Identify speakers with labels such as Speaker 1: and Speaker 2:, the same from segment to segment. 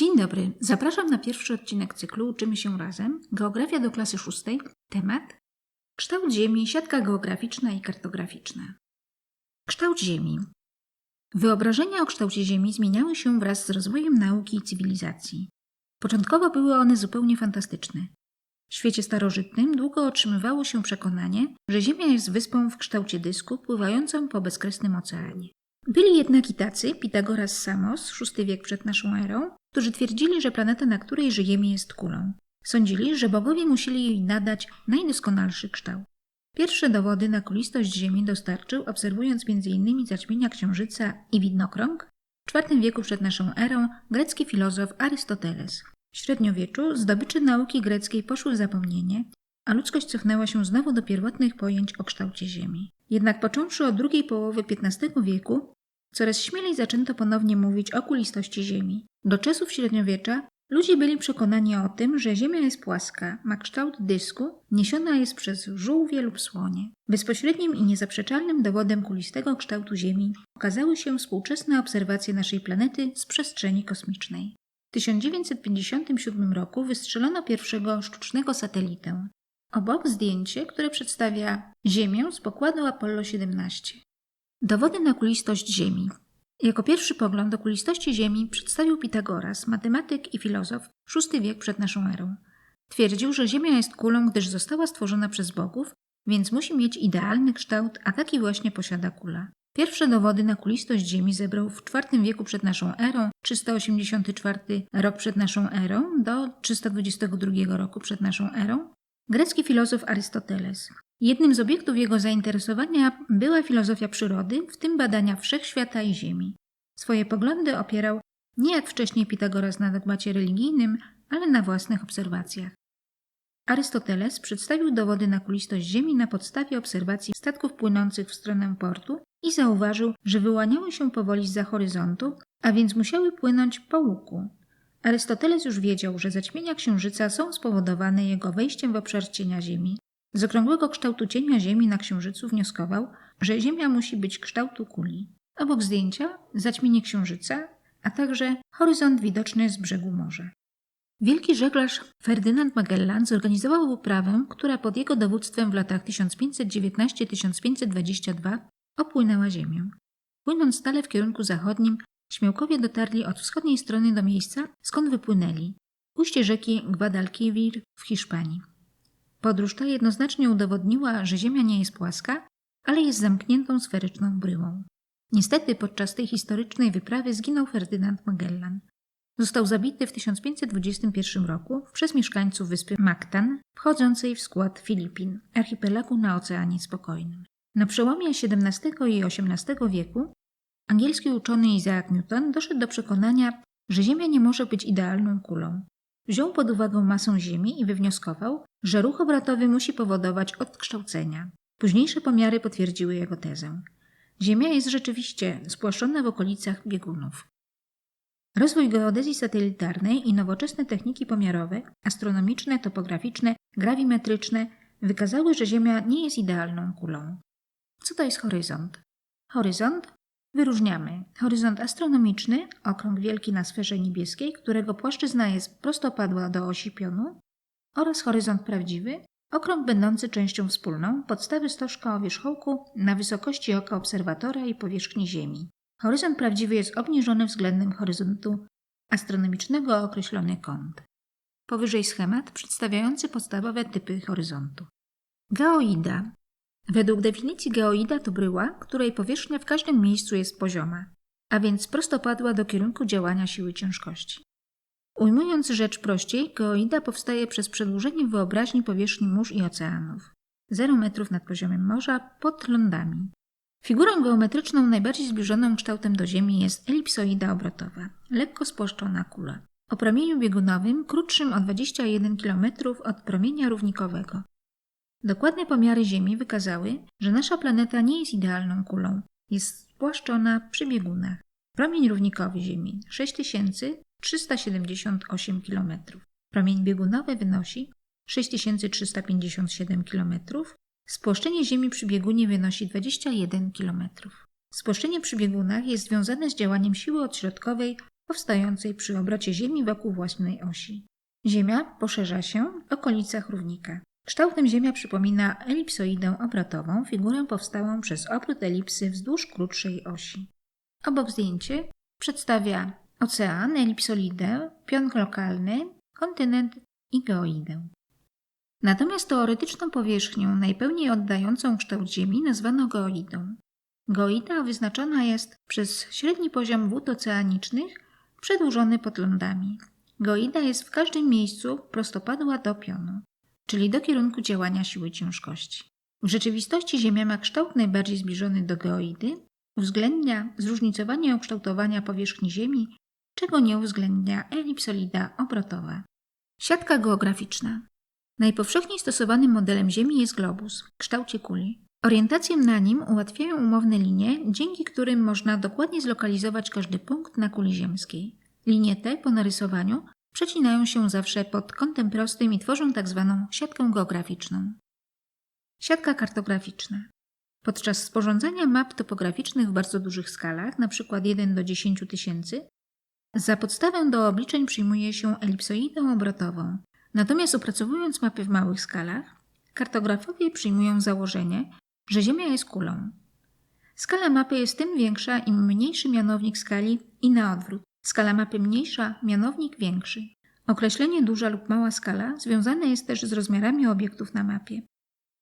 Speaker 1: Dzień dobry, zapraszam na pierwszy odcinek cyklu Uczymy się razem. Geografia do klasy szóstej. Temat Kształt Ziemi, siatka geograficzna i kartograficzna. Kształt Ziemi. Wyobrażenia o kształcie Ziemi zmieniały się wraz z rozwojem nauki i cywilizacji. Początkowo były one zupełnie fantastyczne. W świecie starożytnym długo otrzymywało się przekonanie, że Ziemia jest wyspą w kształcie dysku pływającą po bezkresnym oceanie. Byli jednak i tacy, Pitagoras Samos, VI wiek przed naszą erą, którzy twierdzili, że planeta, na której żyjemy, jest kulą. Sądzili, że bogowie musieli jej nadać najdoskonalszy kształt. Pierwsze dowody na kulistość Ziemi dostarczył, obserwując m.in. zaćmienia Księżyca i widnokrąg, w IV wieku przed naszą erą grecki filozof Arystoteles. W średniowieczu zdobycze nauki greckiej poszły w zapomnienie, a ludzkość cofnęła się znowu do pierwotnych pojęć o kształcie Ziemi. Jednak począwszy od drugiej połowy XV wieku, coraz śmielej zaczęto ponownie mówić o kulistości Ziemi. Do czasów średniowiecza ludzie byli przekonani o tym, że Ziemia jest płaska, ma kształt dysku, niesiona jest przez żółwie lub słonie. Bezpośrednim i niezaprzeczalnym dowodem kulistego kształtu Ziemi okazały się współczesne obserwacje naszej planety z przestrzeni kosmicznej. W 1957 roku wystrzelono pierwszego sztucznego satelitę. Obok zdjęcie, które przedstawia Ziemię z pokładu Apollo 17. Dowody na kulistość Ziemi. Jako pierwszy pogląd o kulistości Ziemi przedstawił Pitagoras, matematyk i filozof, VI wiek przed naszą erą. Twierdził, że Ziemia jest kulą, gdyż została stworzona przez bogów, więc musi mieć idealny kształt, a taki właśnie posiada kula. Pierwsze dowody na kulistość Ziemi zebrał w IV wieku przed naszą erą, 384 rok przed naszą erą do 322 roku przed naszą erą, grecki filozof Arystoteles. Jednym z obiektów jego zainteresowania była filozofia przyrody, w tym badania wszechświata i Ziemi. Swoje poglądy opierał nie jak wcześniej Pitagoras na dogmacie religijnym, ale na własnych obserwacjach. Arystoteles przedstawił dowody na kulistość Ziemi na podstawie obserwacji statków płynących w stronę portu i zauważył, że wyłaniały się powoli za horyzontu, a więc musiały płynąć po łuku. Arystoteles już wiedział, że zaćmienia księżyca są spowodowane jego wejściem w obszar cienia Ziemi. Z okrągłego kształtu cienia Ziemi na księżycu wnioskował, że Ziemia musi być kształtu kuli. Obok zdjęcia zaćmienie księżyca, a także horyzont widoczny z brzegu morza. Wielki żeglarz Ferdynand Magellan zorganizował wyprawę, która pod jego dowództwem w latach 1519-1522 opłynęła Ziemię. Płynąc stale w kierunku zachodnim, Śmiałkowie dotarli od wschodniej strony do miejsca, skąd wypłynęli ujście rzeki Guadalquivir w Hiszpanii. Podróż ta jednoznacznie udowodniła, że Ziemia nie jest płaska, ale jest zamkniętą sferyczną bryłą. Niestety podczas tej historycznej wyprawy zginął Ferdynand Magellan. Został zabity w 1521 roku przez mieszkańców wyspy Mactan, wchodzącej w skład Filipin, archipelagu na Oceanie Spokojnym. Na przełomie XVII i XVIII wieku angielski uczony Isaac Newton doszedł do przekonania, że Ziemia nie może być idealną kulą. Wziął pod uwagę masę Ziemi i wywnioskował, że ruch obrotowy musi powodować odkształcenia. Późniejsze pomiary potwierdziły jego tezę. Ziemia jest rzeczywiście spłaszczona w okolicach biegunów. Rozwój geodezji satelitarnej i nowoczesne techniki pomiarowe, astronomiczne, topograficzne, grawimetryczne wykazały, że Ziemia nie jest idealną kulą. Co to jest horyzont? Horyzont wyróżniamy horyzont astronomiczny, okrąg wielki na sferze niebieskiej, którego płaszczyzna jest prostopadła do osi pionu, oraz horyzont prawdziwy, okrąg będący częścią wspólną podstawy stożka o wierzchołku na wysokości oka obserwatora i powierzchni Ziemi. Horyzont prawdziwy jest obniżony względem horyzontu astronomicznego o określony kąt. Powyżej schemat przedstawiający podstawowe typy horyzontu. Geoida. Według definicji geoida to bryła, której powierzchnia w każdym miejscu jest pozioma, a więc prostopadła do kierunku działania siły ciężkości. Ujmując rzecz prościej, geoida powstaje przez przedłużenie wyobraźni powierzchni mórz i oceanów. 0 metrów nad poziomem morza pod lądami. Figurą geometryczną najbardziej zbliżoną kształtem do Ziemi jest elipsoida obrotowa, lekko spłaszczona kula. O promieniu biegunowym krótszym o 21 km od promienia równikowego. Dokładne pomiary Ziemi wykazały, że nasza planeta nie jest idealną kulą, jest spłaszczona przy biegunach. Promień równikowy Ziemi 6378 km. Promień biegunowy wynosi 6357 km. Spłaszczenie Ziemi przy biegunie wynosi 21 km. Spłaszczenie przy biegunach jest związane z działaniem siły odśrodkowej powstającej przy obrocie Ziemi wokół własnej osi. Ziemia poszerza się w okolicach równika. Kształtem Ziemia przypomina elipsoidę obrotową, figurę powstałą przez obrót elipsy wzdłuż krótszej osi. Obok zdjęcie przedstawia ocean, elipsolidę, pionk lokalny, kontynent i geoidę. Natomiast teoretyczną powierzchnię najpełniej oddającą kształt Ziemi nazwano geoidą. Geoida wyznaczona jest przez średni poziom wód oceanicznych przedłużony pod lądami. Geoida jest w każdym miejscu prostopadła do pionu, czyli do kierunku działania siły ciężkości. W rzeczywistości Ziemia ma kształt najbardziej zbliżony do geoidy, uwzględnia zróżnicowanie ukształtowania powierzchni Ziemi, czego nie uwzględnia elipsolida obrotowa. Siatka geograficzna. Najpowszechniej stosowanym modelem Ziemi jest globus w kształcie kuli. Orientację na nim ułatwiają umowne linie, dzięki którym można dokładnie zlokalizować każdy punkt na kuli ziemskiej. Linie te po narysowaniu przecinają się zawsze pod kątem prostym i tworzą tzw. Tak siatkę geograficzną. Siatka kartograficzna. Podczas sporządzania map topograficznych w bardzo dużych skalach, np. 1 do 10 tysięcy, za podstawę do obliczeń przyjmuje się elipsoidę obrotową. Natomiast opracowując mapy w małych skalach, kartografowie przyjmują założenie, że Ziemia jest kulą. Skala mapy jest tym większa, im mniejszy mianownik skali i na odwrót. Skala mapy mniejsza, mianownik większy. Określenie duża lub mała skala związane jest też z rozmiarami obiektów na mapie.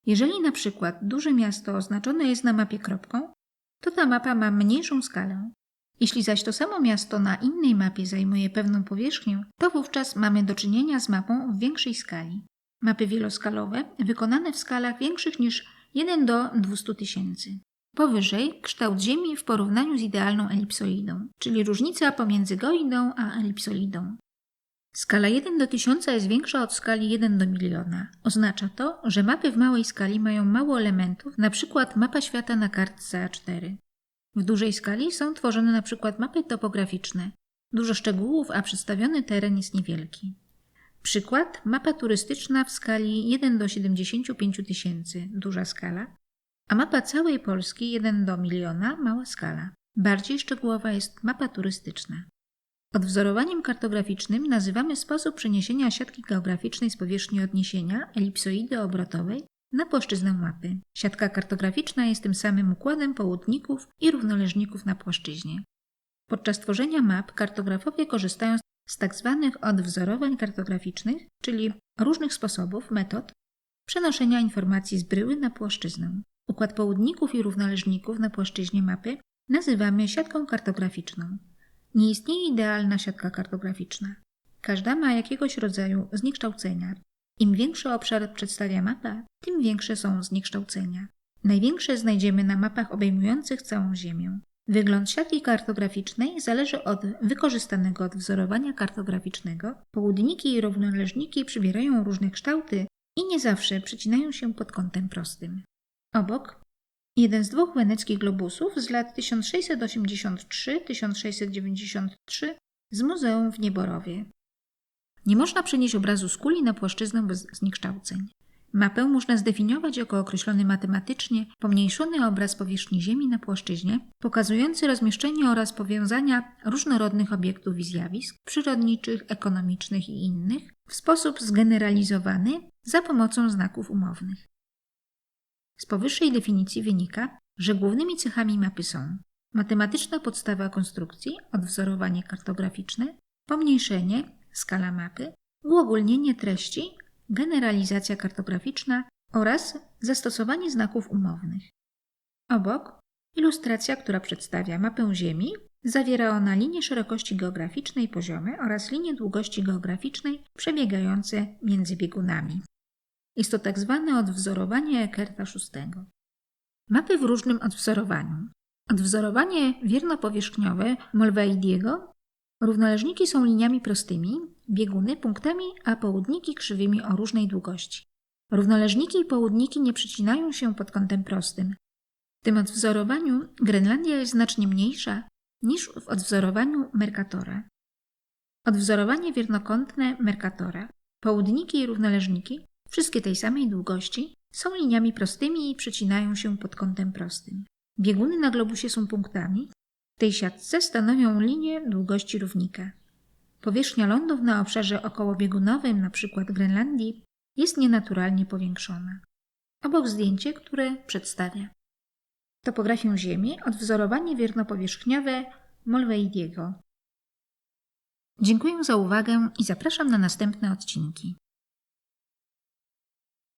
Speaker 1: Jeżeli na przykład duże miasto oznaczone jest na mapie kropką, to ta mapa ma mniejszą skalę. Jeśli zaś to samo miasto na innej mapie zajmuje pewną powierzchnię, to wówczas mamy do czynienia z mapą w większej skali. Mapy wieloskalowe wykonane w skalach większych niż 1 do 200 tysięcy. Powyżej kształt Ziemi w porównaniu z idealną elipsoidą, czyli różnica pomiędzy goidą a elipsoidą. Skala 1 do 1000 jest większa od skali 1 do miliona. Oznacza to, że mapy w małej skali mają mało elementów, np. mapa świata na kartce A4. W dużej skali są tworzone np. mapy topograficzne. Dużo szczegółów, a przedstawiony teren jest niewielki. Przykład mapa turystyczna w skali 1 do 75 tysięcy, duża skala, a mapa całej Polski 1 do miliona, mała skala. Bardziej szczegółowa jest mapa turystyczna. Odwzorowaniem kartograficznym nazywamy sposób przeniesienia siatki geograficznej z powierzchni odniesienia elipsoidy obrotowej na płaszczyznę mapy. Siatka kartograficzna jest tym samym układem południków i równoleżników na płaszczyźnie. Podczas tworzenia map kartografowie korzystają z tzw. Tak odwzorowań kartograficznych, czyli różnych sposobów, metod przenoszenia informacji z bryły na płaszczyznę. Układ południków i równoleżników na płaszczyźnie mapy nazywamy siatką kartograficzną. Nie istnieje idealna siatka kartograficzna. Każda ma jakiegoś rodzaju zniekształcenia. Im większy obszar przedstawia mapa, tym większe są zniekształcenia. Największe znajdziemy na mapach obejmujących całą Ziemię. Wygląd siatki kartograficznej zależy od wykorzystanego odwzorowania kartograficznego. Południki i równoleżniki przybierają różne kształty i nie zawsze przecinają się pod kątem prostym. Obok jeden z dwóch weneckich globusów z lat 1683-1693 z muzeum w Nieborowie. Nie można przenieść obrazu z kuli na płaszczyznę bez zniekształceń. Mapę można zdefiniować jako określony matematycznie pomniejszony obraz powierzchni Ziemi na płaszczyźnie, pokazujący rozmieszczenie oraz powiązania różnorodnych obiektów i zjawisk przyrodniczych, ekonomicznych i innych w sposób zgeneralizowany za pomocą znaków umownych. Z powyższej definicji wynika, że głównymi cechami mapy są matematyczna podstawa konstrukcji, odwzorowanie kartograficzne, pomniejszenie, skala mapy, uogólnienie treści generalizacja kartograficzna oraz zastosowanie znaków umownych. Obok ilustracja, która przedstawia mapę Ziemi, zawiera ona linie szerokości geograficznej poziome oraz linie długości geograficznej przebiegające między biegunami. Jest to tak zwane odwzorowanie Eckerta VI. Mapy w różnym odwzorowaniu. Odwzorowanie wiernopowierzchniowe Molveidiego Równoleżniki są liniami prostymi, bieguny punktami, a południki krzywymi o różnej długości. Równoleżniki i południki nie przecinają się pod kątem prostym. W tym odwzorowaniu Grenlandia jest znacznie mniejsza niż w odwzorowaniu Mercatora. Odwzorowanie wiernokątne Mercatora, południki i równoleżniki, wszystkie tej samej długości, są liniami prostymi i przecinają się pod kątem prostym. Bieguny na globusie są punktami, W tej siatce stanowią linię długości równika. Powierzchnia lądów na obszarze okołobiegunowym, np. Grenlandii, jest nienaturalnie powiększona. Obok zdjęcie, które przedstawia topografię Ziemi, odwzorowanie wiernopowierzchniowe Mulvady'ego. Dziękuję za uwagę i zapraszam na następne odcinki.